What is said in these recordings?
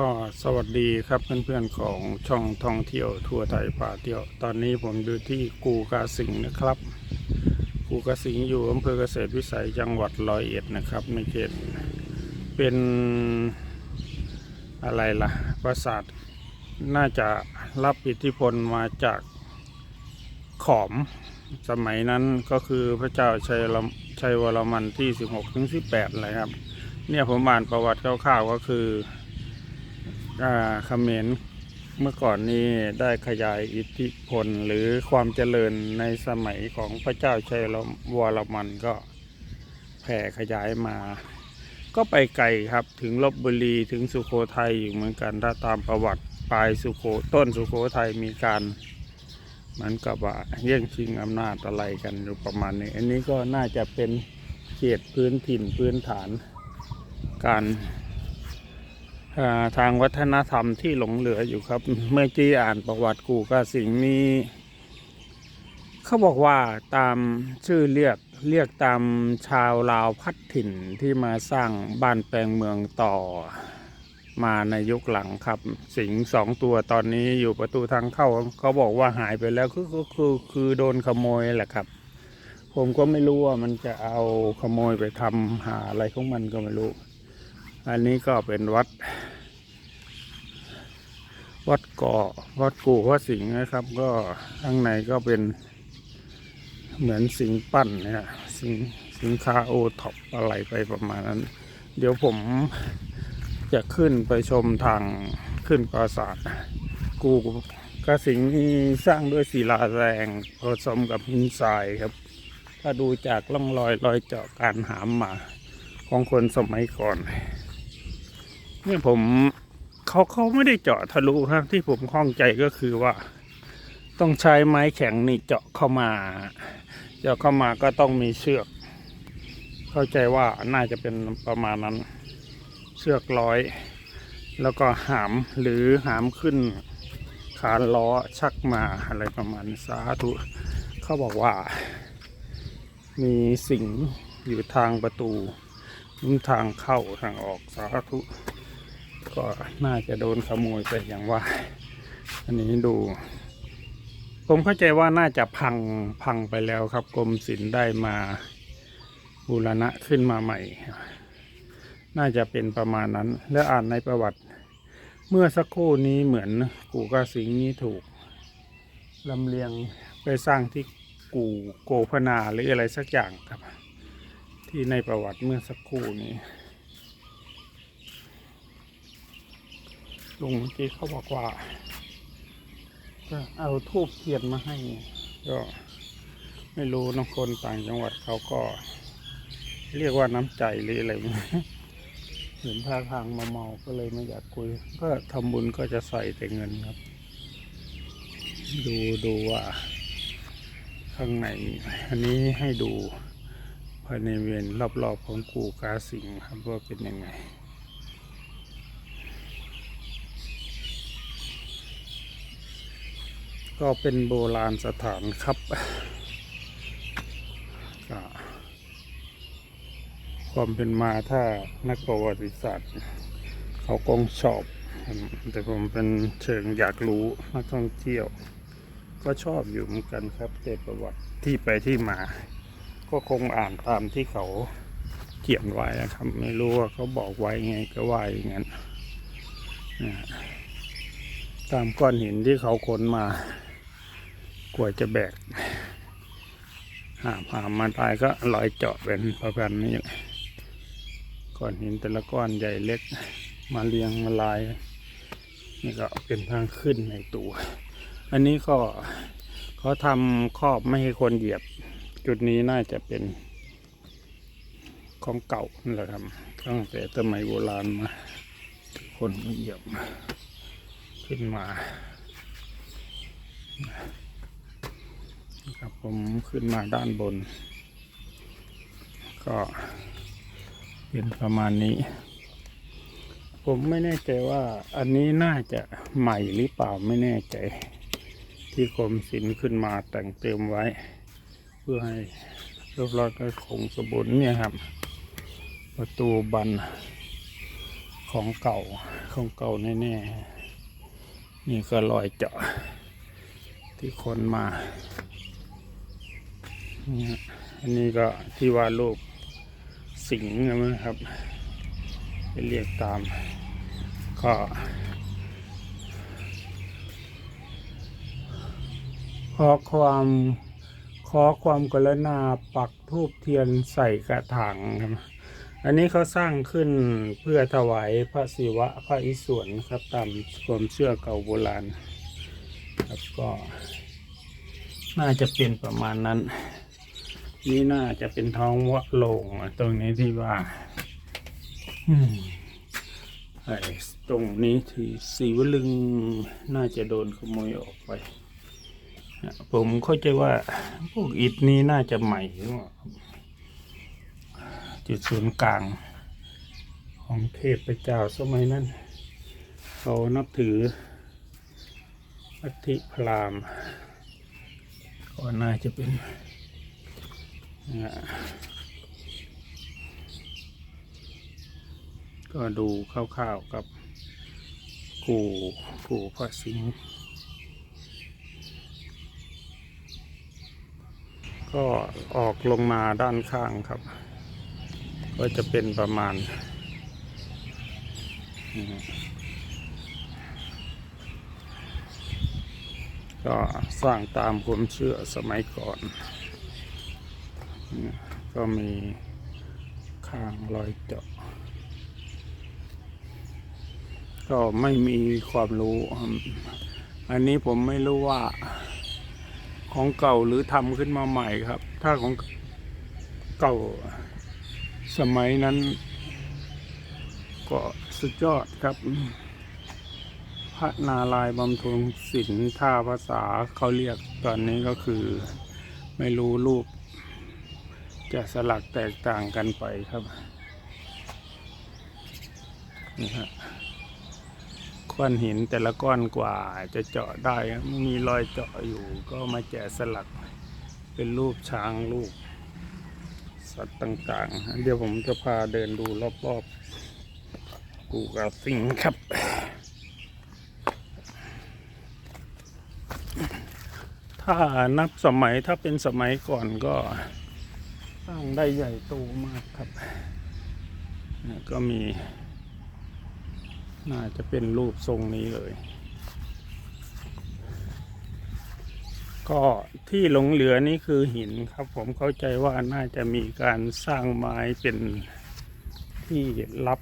ก็สวัสดีครับเพื่อนๆของช่องท่องเที่ยวทัวร์ไทยป่าเที่ยว ตอนนี้ผมอยู่ที่กูกาสิงนะครับ กูกาสิงอยู่อำเภอเกษตรวิสัยจังหวัดร้อยเอ็ดนะครับในเขตเป็นอะไรล่ะ ปราสาทน่าจะรับอิทธิพลมาจากขอมสมัยนั้นก็คือพระเจ้าชัยชัยวรมันที่ 16ถึง18เลยครับ เนี่ยผมอ่านประวัติคร่าวๆก็คือ เขมรเมื่อก่อนนี้ได้ขยายอิทธิพลหรือความเจริญในสมัยของพระเจ้าชัยวรมันก็แผ่ขยายมา ก็ไปไกลครับถึงลบบุรีถึงสุโขทัยอยู่เหมือนกันถ้าตามประวัติปลายสุโขต้นสุโขทัยมีการเหมือนกับว่าแย่งชิงอำนาจอะไรกันอยู่ประมาณนี้ อันนี้ก็น่าจะเป็นเขตพื้นถิ่นพื้นฐานการ ทางวัฒนธรรมที่หลงเหลืออยู่ครับ เมื่อกี้อ่านประวัติกูกาสิงห์นี้เขาบอกว่าตามชื่อเรียกเรียกตามชาวลาวพัดถิ่นที่มาสร้างบ้านแปลงเมืองต่อมาในยุคหลังครับ สิงสองตัวตอนนี้อยู่ประตูทางเข้าเขาบอกว่าหายไปแล้วคือคือคือคือโดนขโมยแหละครับ ผมก็ไม่รู้ว่ามันจะเอาขโมยไปทำหาอะไรของมันก็ไม่รู้ อันนี้ก็เป็นวัด วัดเกาะวัดกู่วัดสิงห์นะครับ ก็ข้างในก็เป็นเหมือนสิงปั้นเนี่ยสิงสินค้าโอท็อปอะไรไปประมาณนั้น เดี๋ยวผมจะขึ้นไปชมทางขึ้นปราสาทกูกระสิงนี่สร้างด้วยศิลาแรงผสมกับหินทรายครับ ถ้าดูจากร่องรอยรอยเจาะการหามมาของคนสมัยก่อน เนี่ยผมเขาเขาไม่ได้เจาะทะลุครับ ที่ผมข้องใจก็คือว่า ต้องใช้ไม้แข็งนี่เจาะเข้ามา เจาะเข้ามาก็ต้องมีเชือก เข้าใจว่าน่าจะเป็นประมาณนั้น เชือกร้อย แล้วก็หามหรือหามขึ้นคานล้อชักมาอะไรประมาณสาธุเขาบอกว่า มีสิ่งอยู่ทางประตูทางเข้าทางออกสาธุ ก็น่าจะโดนขโมยไปอย่างว่า อันนี้ดูผมเข้าใจว่าน่าจะพังพังไปแล้วครับกรมศิลป์ได้มาบูรณะขึ้นมาใหม่ น่าจะเป็นประมาณนั้น แล้วอ่านในประวัติ เมื่อสักครู่นี้เหมือนกูกาสิงนี้ถูกลำเลียงไปสร้างที่กูโกพนาหรืออะไรสักอย่างครับ ที่ในประวัติเมื่อสักครู่นี้ ลุงเมื่อกี้เขาบอกว่าจะเอาทูบเทียนมาให้ ก็ไม่รู้น้องคนต่างจังหวัดเขาก็ เรียกว่าน้ำใจหรืออะไรมั้เห็นท่าทางมาเมาก็เลยไม่อยากคุย ก็ทำบุญก็จะใส่แต่เงินครับ ดูดูว่า ข้างในอันนี้ให้ดูภายในเวียนรอบๆของกูกาสิงครับว่าเป็นยังไง ก็เป็นโบราณสถานครับก็ความเป็นมาถ้านักประวัติศาสตร์ เขาคงชอบ แต่ผมเป็นเชิงอยากรู้นักท่องเที่ยว ก็ชอบอยู่เหมือนกันครับแต่ประวัติที่ไปที่มา ก็คงอ่านตามที่เขาเขียนไว้นะครับ ไม่รู้ว่าเขาบอกไว้ไงก็ว่าอย่างนั้นตามก้อนหินที่เขาขนมา กว่าจะแบกหาผ่ามาตายก็ลอยเจาะเป็นประมาณนี้ก้อนหินแต่ละก้อนใหญ่เล็กมาเรียงมาลาย นี่ก็เป็นทางขึ้นในตัว อันนี้ก็เขาทำครอบไม่ให้คนเหยียบ จุดนี้น่าจะเป็นของเก่านั่นแหละครับตั้งแต่สมัยโบราณมา คนไม่เหยียบขึ้นมา ครับผมขึ้นมาด้านบน ก็เป็นประมาณนี้ ผมไม่แน่ใจว่าอันนี้น่าจะใหม่หรือเปล่าไม่แน่ใจ ที่กรมศิลป์ขึ้นมาแต่งเติมไว้ เพื่อให้รอบรอดก็คงสมบูรณ์เนี่ยครับ ประตูบันของเก่าของเก่าแน่ๆนี่ก็รอยเจาะที่คนมา นี่ยอันนี้ก็ที่ว่ารูปสิงห์นะครับไปเรียกตาม ก็ขอความขอความกรุณาปักทูบเทียนใส่กระถางครับอันนี้เขาสร้างขึ้นเพื่อถวายพระศิวะพระอิศวรครับตามความเชื่อเก่าโบราณครับก็น่าจะเป็นประมาณนั้น นี่น่าจะเป็นท้องวะโลงตรงนี้ที่ว่าไอ้ตรงนี้ที่สีวลึงน่าจะโดนขโมยออกไป ผมเข้าใจว่าพวกอิฐนี้น่าจะใหม่จุดศูนย์กลางของเทพเจ้าสมัยนั้นเขานับถือลัธิพราหมณ์ก็น่าจะเป็น ก็ดูคร่าวๆกับกู่กู่พระสิงห์ก็ออกลงมาด้านข้างครับ ก็จะเป็นประมาณ ก็สร้างตามความเชื่อสมัยก่อน ก็มีข้างรอยเจาะ ก็ไม่มีความรู้ อันนี้ผมไม่รู้ว่าของเก่าหรือทำขึ้นมาใหม่ครับ ถ้าของเก่าสมัยนั้น ก็สุดยอดครับ พระนารายบำทุงศิลป์ท่าภาษาเขาเรียกตอนนี้ก็คือ ไม่รู้รูป จะสลักแตกต่างกันไปครับนี่ฮะก้อนหินแต่ละก้อนกว่าจะเจาะได้มีรอยเจาะอยู่ก็มาแกะสลักเป็นรูปช้างรูปสัตว์ต่างๆ เดี๋ยวผมจะพาเดินดูรอบๆกูกาสิงครับถ้านับสมัยถ้าเป็นสมัยก่อนก็ สร้างได้ใหญ่โตมากครับเนี่ยก็มี น่าจะเป็นรูปทรงนี้เลย ก็ที่หลงเหลือนี่คือหินครับ ผมเข้าใจว่าน่าจะมีการสร้างไม้เป็นที่รับ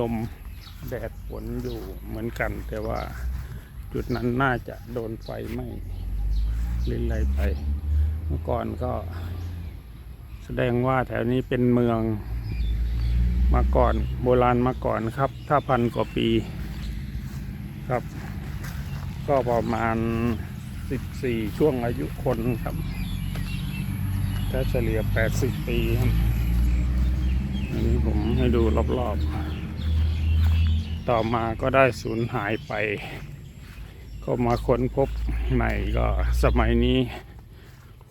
ลมแดดฝนอยู่เหมือนกัน แต่ว่าจุดนั้นน่าจะโดนไฟไหม้หรืออะไรไป เมื่อก่อนก็ แสดงว่าแถวนี้เป็นเมืองมาก่อนโบราณมาก่อนครับ ถ้าพันกว่าปีครับ ก็ประมาณ 14 ช่วงอายุคนครับถ้าเฉลี่ย 80 ปีครับอันนี้ผมให้ดูรอบๆ ต่อมาก็ได้สูญหายไป ก็มาค้นพบใหม่ก็สมัยนี้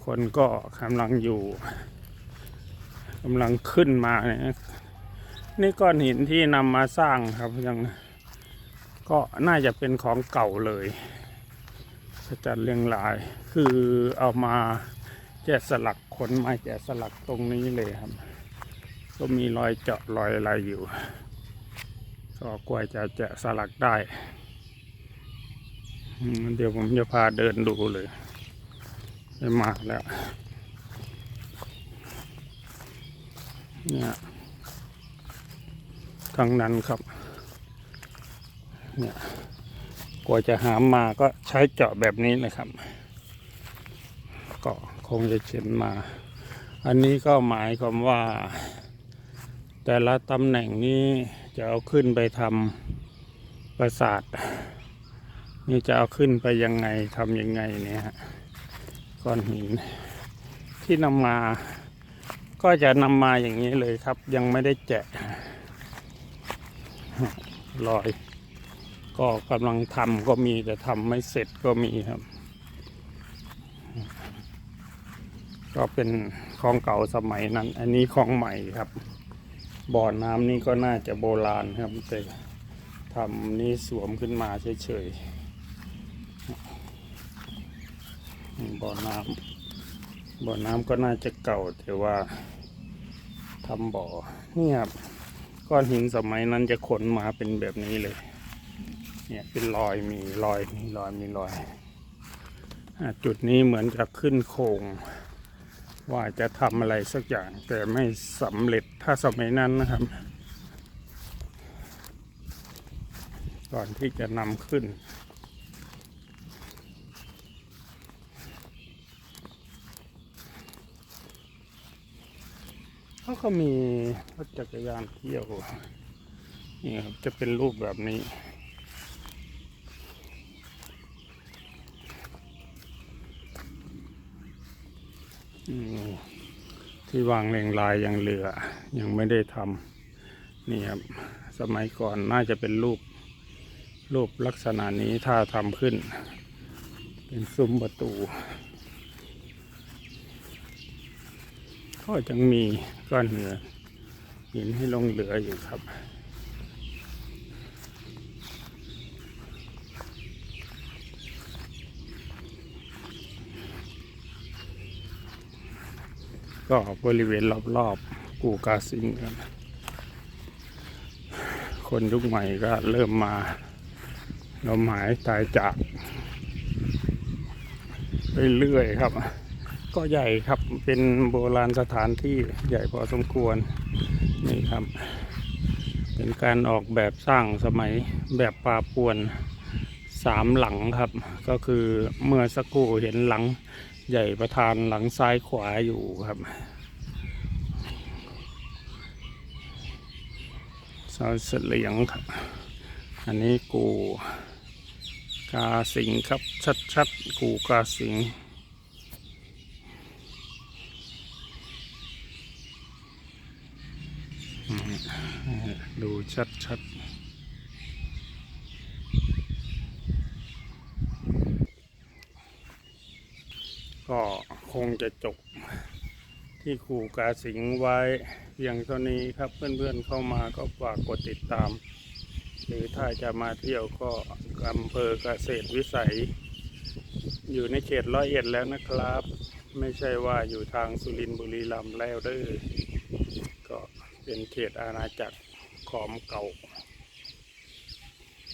คนก็กำลังอยู่ กำลังขึ้นมาเนี่ยนี่ก้อนหินที่นำมาสร้างครับยังก็น่าจะเป็นของเก่าเลยสจัดเรียงราย คือเอามาแกะสลักขนมาแกะสลักตรงนี้เลยครับ ก็มีรอยเจาะรอยอะไรอยู่ ก็กว่าจะแกะสลักได้เดี๋ยวผมจะพาเดินดูเลย ไม่มากแล้ว เนี่ยทั้งนั้นครับ เนี่ยกว่าจะหามมาก็ใช้เจาะแบบนี้นะครับ ก็คงจะเช็นมา อันนี้ก็หมายความว่า แต่ละตำแหน่งนี้จะเอาขึ้นไปทำปราสาท นี่จะเอาขึ้นไปยังไงทำยังไงเนี่ยฮะก้อนหินที่นำมา ก็จะนำมาอย่างนี้เลยครับ ยังไม่ได้แจะรอย ก็กำลังทำก็มีแต่ทำไม่เสร็จก็มีครับ ก็เป็นของเก่าสมัยนั้น อันนี้ของใหม่ครับ บ่อน้ำนี่ก็น่าจะโบราณครับแต่ทำนี่สวมขึ้นมาเฉยๆบ่อน้ำบ่อน้ำก็น่าจะเก่าแต่ว่า ทำบ่อ นี่ครับ ก้อนหินสมัยนั้นจะขนมาเป็นแบบนี้เลย เนี่ยเป็นรอยมีรอยมีรอยมีรอยอจุดนี้เหมือนกับขึ้นโครงว่าจะทำอะไรสักอย่าง แต่ไม่สำเร็จถ้าสมัยนั้นนะครับ ก่อนที่จะนำขึ้น เขาก็มีรถจักรยานเที่ยวนี่ครับจะเป็นรูปแบบนี้ ที่วางเรียงรายยังเหลือ ยังไม่ได้ทำนี่ครับ สมัยก่อนน่าจะเป็นรูปรูปลักษณะนี้ถ้าทำขึ้น เป็นซุ้มประตู ก็ยังมีก้อนเหนือหินให้ลงเหลืออยู่ครับก็บริเวณรอบๆกูกาซิงกันคนยุคใหม่ก็เริ่มมาลมหายตายจาก เรื่อยๆครับ ก็ใหญ่ครับเป็นโบราณสถานที่ใหญ่พอสมควรนี่ครับ เป็นการออกแบบสร้างสมัยแบบปาปวนสามหลังครับ ก็คือเมื่อสักครู่เห็นหลังใหญ่ประธานหลังซ้ายขวาอยู่ครับซอยเสลียงครับ อันนี้กูกาสิงครับชัดๆกูกาสิง อืม ดูชัดๆ ก็คงจะจบที่ขู่กาสิงไว้เพียงเท่านี้ครับเพื่อนๆเข้ามาก็ฝากกดติดตาม หรือถ้าจะมาเที่ยวก็อำเภอเกษตรวิสัย อยู่ในเขตร้อยเอ็ดแล้วนะครับ ไม่ใช่ว่าอยู่ทางสุรินทร์บุรีรัมย์แล้วเด้อก็เป็นเขตอาณาจักร ขอมเก่า